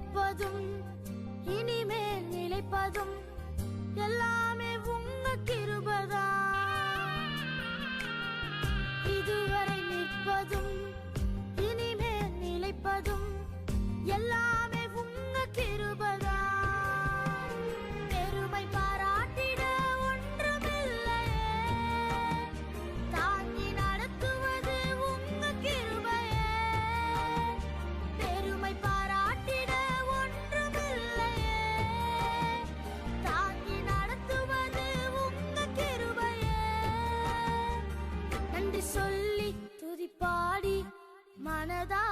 நிற்பதும் இனிமேல் நன்றி சொல்லி துதிப்பாடி மனதா